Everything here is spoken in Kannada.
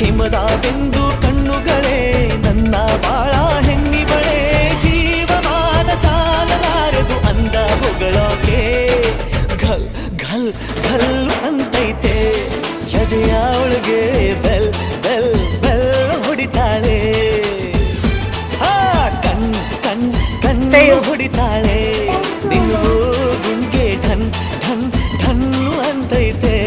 ಹಿಮದ ಬಿಂದು ಕಣ್ಣುಗಳೇ ನನ್ನ ಬಾಳ ಹೆಣ್ಣಿಗಳೇ ಜೀವಮಾನ ಸಾಲಲಾರದು ಅಂದ ಹೊಗಳೋಕೆ. ಘಲ್ ಘಲ್ ಘಲ್ ಅಂತೈತೆ. ಎದೆಯ ಒಳಗೆ ಬೆಲ್ ಬೆಲ್ ಬೆಲ್ ಹೊಡಿತಾಳೆ. ಆ ಕಣ್ ಕಣ್ ಕಣ್ಣೆ ಹೊಡಿತಾಳೆ. ನಿನ್ಗೂ ಗುಂಡ್ಗೆ ಠನ್ ಠನ್ ಠನ್ನು ಅಂತೈತೆ.